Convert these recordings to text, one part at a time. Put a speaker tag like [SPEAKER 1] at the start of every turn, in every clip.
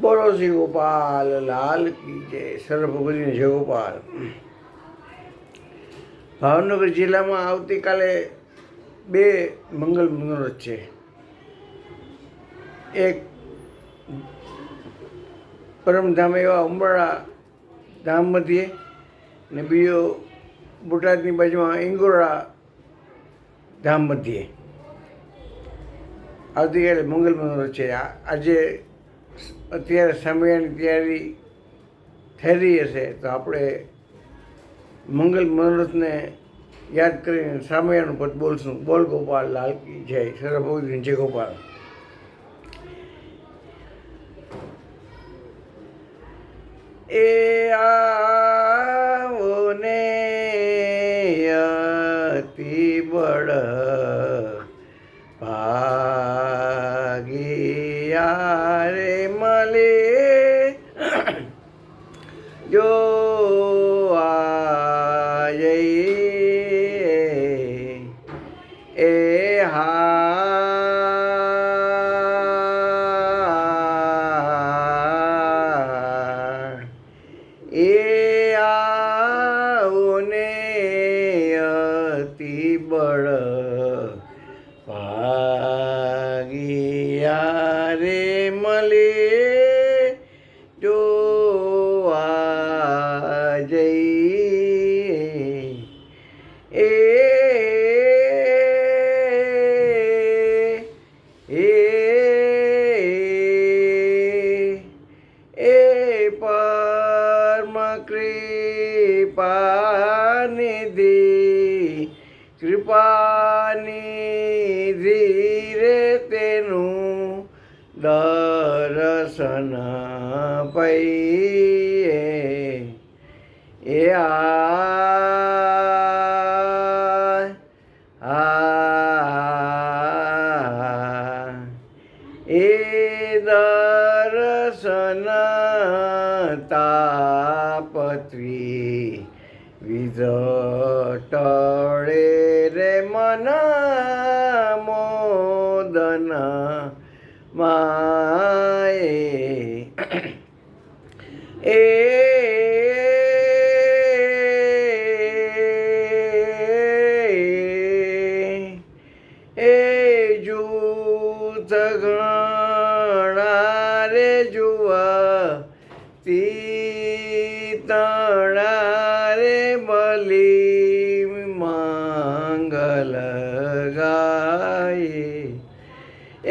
[SPEAKER 1] બોલો શ્રી ગોપાલ, લાલ કી જય સર્વભગવતી જય ગોપાલ. ભાવનગર જિલ્લામાં આવતીકાલે બે મંગલ મુહૂર્ત છે. એક પરમધામ એવા ઉંબરડા ધામ મધ્યે ને બીજો બોટાદની બાજુમાં ઇંગોરા ધામ મધ્યે. આવતીકાલે મંગલ મુહૂર્ત છે. આજે અત્યારે સમયની તૈયારી થઈ રહી હશે તો આપણે મંગલ મુહૂર્તને યાદ કરીને સામયાનું પદ બોલશું. બોલ ગોપાલ, લાલ કી જય. સર્વભૌતિ જય ગોપાલ. એ આવો ને અતિ બળ જો કૃપાનિધિ કૃપાનિધિ રે તેનું દર્શન પૈયે એ આ દર્શન તાપત્રી વિધટળે રે મન મોદન માએ એ જૂથ ઘણા રે જુવા તીતણા રે બલી માંગલ ગાય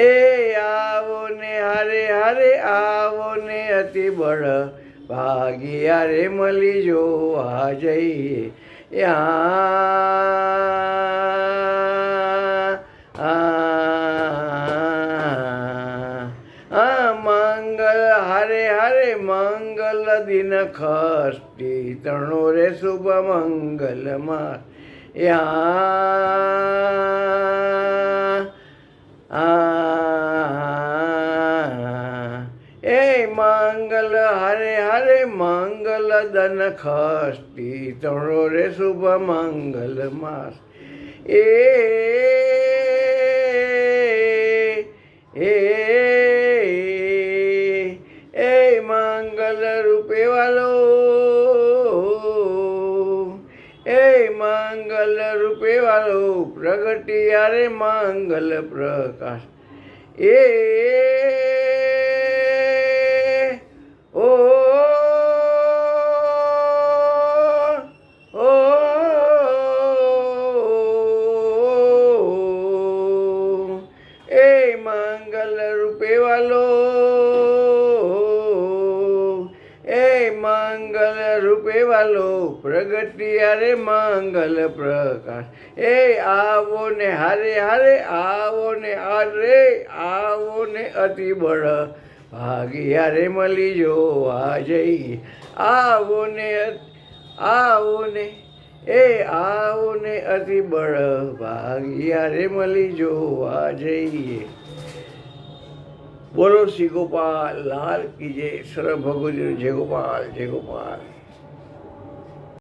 [SPEAKER 1] એ આવો ને હારે હરે આવો ને અતિ બળ ભાગી રે મળી જો આ જઈએ. એ દિન ખષ્ટી તણો રે શુભ મંગલમાં યા એ મંગલ હરે હરે મંગલ દન ખષ્ટી તણો રે શુભ મંગલ માસ એ રૂપે વાલો. એ મંગલ રૂપે વાલો પ્રગટિયા રે મંગલ પ્રકાશ. એ મંગલ રૂપે વાલો પ્રગટિયા રે મંગલ પ્રકાશ. એ આવો ને હારે હારે, આવો ને હારે, આવો ને અતિ બળ. ભાગી રે મળી જો આ જઈએ આવો ને આવો ને, એ આવો ને અતિ બળ. ભાગી રે મળી જો આ જઈએ બોલો શ્રી ગોપાલ, લાલ કી જય. સર્વ ભગવતી જય ગોપાલ જય ગોપાલ.